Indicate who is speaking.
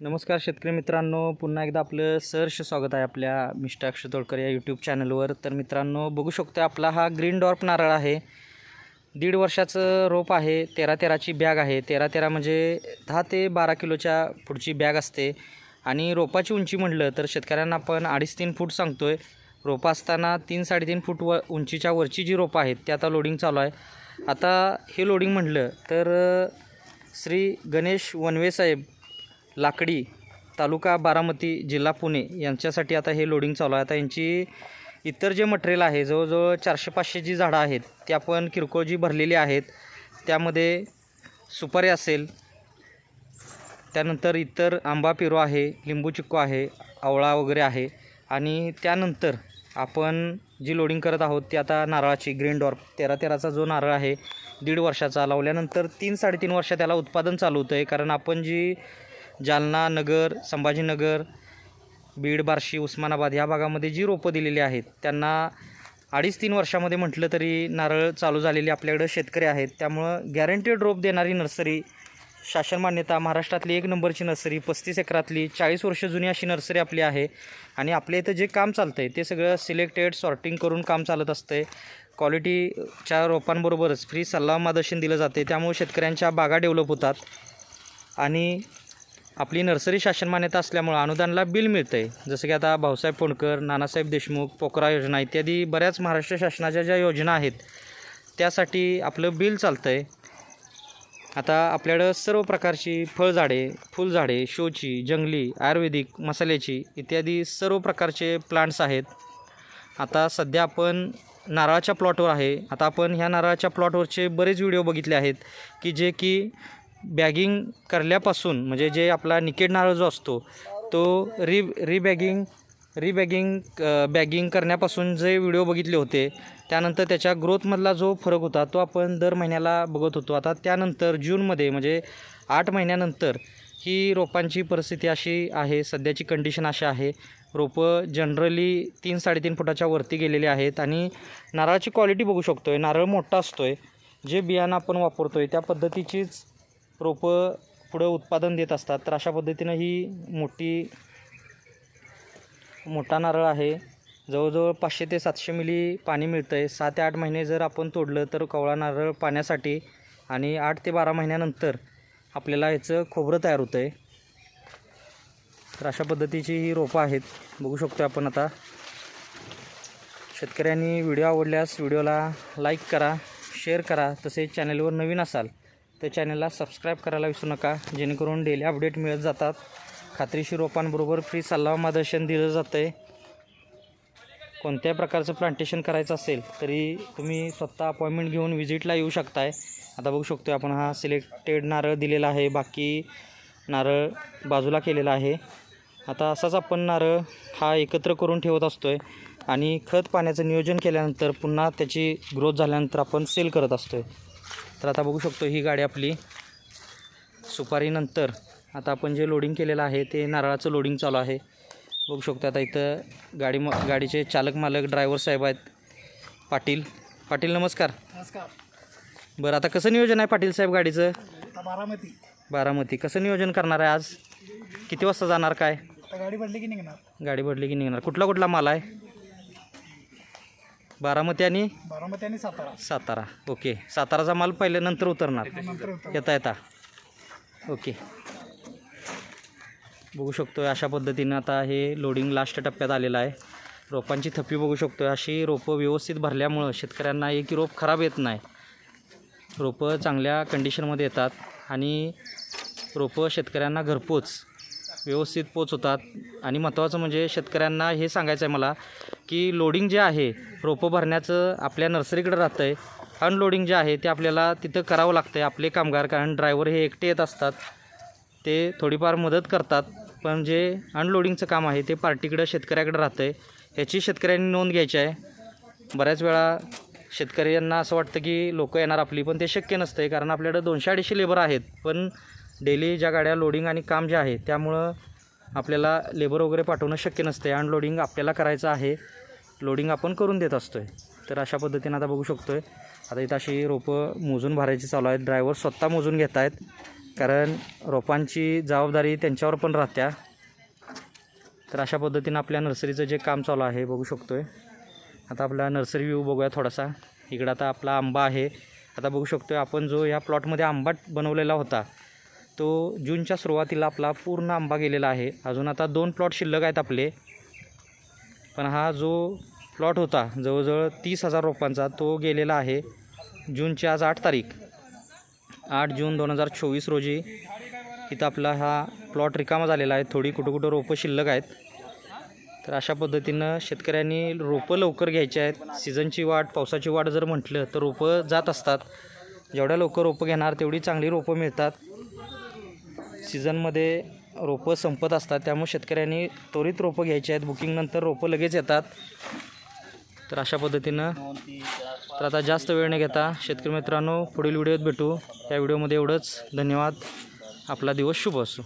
Speaker 1: नमस्कार शेतकरी मित्रांनो पुन्हा एकदा आपलं सहर्ष स्वागत आहे आपल्या मिस्टर अक्षय तोडकर या यूट्यूब चॅनलवर तर मित्रांनो बघू शकतो आपला हा ग्रीन डॉर्प नारळ आहे. दीड वर्षाचं रोप आहे तेरा तेराची बॅग आहे. तेरा तेरा म्हणजे दहा ते बारा किलोच्या पुढची बॅग असते. आणि रोपाची उंची म्हटलं तर शेतकऱ्यांना आपण अडीच तीन फूट सांगतो आहे रोपं असताना तीन साडेतीन फूट व उंचीच्या वरची जी रोपं आहेत ते आता लोडिंग चालू आहे. आता हे लोडिंग म्हटलं तर श्री गणेश वनवे साहेब लाकडी तालुका बारामती जिल्हा पुणे यांच्यासाठी आता हे लोडिंग चालू आहे. आता यांची इतर जे मटेरियल आहे जवळजवळ चारशे पाचशे जी झाडं आहेत ती आपण किरकोळ जी भरलेली आहेत त्यामध्ये सुपारी असेल त्यानंतर इतर आंबा पेरू आहे लिंबू चिक्कू आहे आवळा वगैरे आहे आणि त्यानंतर आपण जी लोडिंग करत आहोत ती आता नारळाची ग्रीन डॉर्प तेरा तेराचा जो नारळ आहे दीड वर्षाचा लावल्यानंतर तीन साडेतीन वर्ष त्याला उत्पादन चालू होतं आहे कारण आपण जी जालना नगर संभाजीनगर बीड बार्शी उस्मानाबाद या भागामध्ये जी रोपं दिलेली आहेत त्यांना अडीच तीन वर्षामध्ये म्हटलं तरी नारळ चालू झालेली आपल्याकडं शेतकरी आहेत. त्यामुळं गॅरंटेड रोप देणारी नर्सरी शासन मान्यता महाराष्ट्रातली एक नंबरची नर्सरी पस्तीस एकरातली चाळीस वर्ष जुनी अशी नर्सरी आपली आहे. आणि आपल्या इथं जे काम चालतं आहे ते सगळं सिलेक्टेड सॉर्टिंग करून काम चालत असतं आहे क्वालिटीच्या रोपांबरोबरच फ्री सल्ला मार्गदर्शन दिलं जाते त्यामुळे शेतकऱ्यांच्या बागा डेव्हलप होतात. आणि आपली नर्सरी शासन मान्यता असल्यामुळं अनुदानला बिल मिळतं आहे जसं की आता भाऊसाहेब फोंडकर नानासाहेब देशमुख पोकरा योजना इत्यादी बऱ्याच महाराष्ट्र शासनाच्या ज्या योजना आहेत त्यासाठी आपलं बिल चालतं आहे आता आपल्याकडं सर्व प्रकारची फळझाडे फुलझाडे शोची जंगली आयुर्वेदिक मसाल्याची इत्यादी सर्व प्रकारचे प्लांट्स आहेत. आता सध्या आपण नारळाच्या प्लॉटवर आहे. आता आपण ह्या नारळाच्या प्लॉटवरचे बरेच व्हिडिओ बघितले आहेत की जे की बॅगिंग करल्यापासून म्हणजे जे आपला निकेड नारळ जो असतो तो री रिबॅगिंग रिबॅगिंग बॅगिंग करण्यापासून जे व्हिडिओ बघितले होते त्यानंतर त्याच्या ग्रोथमधला जो फरक होता तो आपण दर महिन्याला बघत होतो. आता त्यानंतर जूनमध्ये म्हणजे आठ महिन्यानंतर ही रोपांची परिस्थिती अशी आहे सध्याची कंडिशन अशी आहे. रोपं जनरली तीन साडेतीन फुटाच्या वरती गेलेली आहेत आणि नारळाची क्वालिटी बघू शकतो आहे नारळ मोठा असतो आहे जे बियाणं आपण वापरतो आहे त्या पद्धतीचीच रोपं पुढं उत्पादन देत असतात तर अशा पद्धतीनं ही मोठी मोठा नारळ आहे. जवळजवळ पाचशे ते सातशे मिली पाणी मिळतं आहे सहा ते आठ महिने जर आपण तोडलं तर कवळा नारळ पाण्यासाठी आणि आठ ते बारा महिन्यानंतर आपल्याला ह्याचं खोबरं तयार होतं आहे तर अशा पद्धतीची ही रोपं आहेत. बघू शकतो आपण आता. शेतकऱ्यांनी व्हिडिओ आवडल्यास व्हिडिओला लाईक करा शेअर करा. तसेच चॅनलवर नवीन असाल तर चॅनलला सबस्क्राईब करायला विसरू नका. जेणेकरून डेली अपडेट मिळत जातात. खात्रीशीर रोपांबरोबर फ्री सल्ला मार्गदर्शन दिलं जातं आहे कोणत्याही प्रकारचं प्लांटेशन करायचं असेल तरी तुम्ही स्वतः अपॉइंटमेंट घेऊन व्हिजिटला येऊ शकताय. आता बघू शकतो आपण हा सिलेक्टेड नारळ दिलेला आहे. बाकी नारळ बाजूला केलेला आहे. आता असाच आपण नारळ हा एकत्र करून ठेवत असतो आहे आणि खत पाण्याचं नियोजन केल्यानंतर पुन्हा त्याची ग्रोथ झाल्यानंतर आपण सेल करत असतो आहे तर आता बघू शकतो ही गाडी आपली सुपारीनंतर. आता आपण जे लोडिंग केलेलं आहे ते नारळाचं लोडिंग चालू आहे. बघू शकतो आता इथं गाडी म गाडीचे चालक मालक ड्रायव्हर साहेब आहेत. पाटील. पाटील नमस्कार.
Speaker 2: नमस्कार.
Speaker 1: बरं आता कसं नियोजन आहे पाटील साहेब गाडीचं?
Speaker 2: बारामती.
Speaker 1: बारामती. कसं नियोजन करणार आहे आज? किती वाजता जाणार काय?
Speaker 2: गाडी भरली की निघणार.
Speaker 1: गाडी भरली की निघणार. कुठला कुठला माल आहे? बारामती आणि
Speaker 2: बारामती आणि सातारा.
Speaker 1: सातारा. ओके. साताराचा माल पहिले नंतर उतरणार.
Speaker 2: नंतर
Speaker 1: येता येता. ओके. बघू शकतो अशा पद्धतीनं आता हे लोडिंग लास्ट टप्प्यात आलेलं आहे. रोपांची थप्पी बघू शकतो अशी रोपं व्यवस्थित भरल्यामुळं शेतकऱ्यांना एक रोप खराब येत नाही. रोपं चांगल्या कंडिशनमध्ये येतात आणि रोपं शेतकऱ्यांना घरपोच व्यवस्थित पोचवतात आणि महत्त्वाचं म्हणजे शेतकऱ्यांना हे सांगायचं आहे मला की लोडिंग जे आहे रोपं भरण्याचं आपल्या नर्सरीकडे राहतं आहे अनलोडिंग जे आहे ते आपल्याला तिथं करावं लागतं आहे आपले कामगार कारण ड्रायव्हर हे एकटे येत असतात. ते थोडीफार मदत करतात. पण जे अनलोडिंगचं काम आहे ते पार्टीकडं शेतकऱ्याकडे राहतं आहे ह्याची शेतकऱ्यांनी नोंद घ्यायची आहे. बऱ्याच वेळा शेतकऱ्यांना असं वाटतं की लोक येणार आपली पण ते शक्य नसतं आहे कारण आपल्याकडं दोनशे अडीचशे लेबर आहेत. पण डेली ज्या गाड्या लोडिंग आणि काम जे आहे त्यामुळं आपल्याला लेबर वगैरे पाठवणं शक्य नसतं आहे अनलोडिंग आपल्याला करायचं आहे. लोडिंग आपण करून देत असतो आहे तर अशा पद्धतीनं आता बघू शकतो आहे आता इथं अशी रोपं मोजून भरायची चालू आहेत. ड्रायव्हर स्वतः मोजून घेत आहेत. कारण रोपांची जबाबदारी त्यांच्यावर पण राहत्या. तर अशा पद्धतीनं आपल्या नर्सरीचं जे काम चालू आहे बघू शकतो आहे आता आपला नर्सरी व्ह्यू बघूया थोडासा. इकडं आता आपला आंबा आहे. आता बघू शकतो आहे आपण जो ह्या प्लॉटमध्ये आंबा बनवलेला होता तो जूनच्या सुरुवातीला आपला पूर्ण आंबा गेलेला आहे. अजून आता दोन प्लॉट शिल्लक आहेत आपले. पण हा जो प्लॉट होता जवळजवळ तीस हजार रोपांचा तो गेलेला आहे जूनची आज आठ तारीख. आठ जून दोन हजार चोवीस रोजी इथं आपला हा प्लॉट रिकामा झालेला आहे. थोडी कुठं कुठं रोपं शिल्लक आहेत. तर अशा पद्धतीनं शेतकऱ्यांनी रोपं लवकर घ्यायची आहेत. सीझनची वाट पावसाची वाट जर म्हटलं तर रोपं जात असतात. जेवढ्या लवकर रोपं घेणार तेवढी चांगली रोपं मिळतात. सीझनमध्ये रोपं संपत असतात त्यामुळे शेतकऱ्यांनी त्वरित रोपं घ्यायची आहेत. बुकिंगनंतर रोपं लगेच येतात. तर अशा पद्धतीनं तर आता जास्त वेळ न घेता शेतकरी मित्रांनो पुढील व्हिडिओत भेटू. या व्हिडिओमध्ये एवढंच. धन्यवाद. आपला दिवस शुभ असो.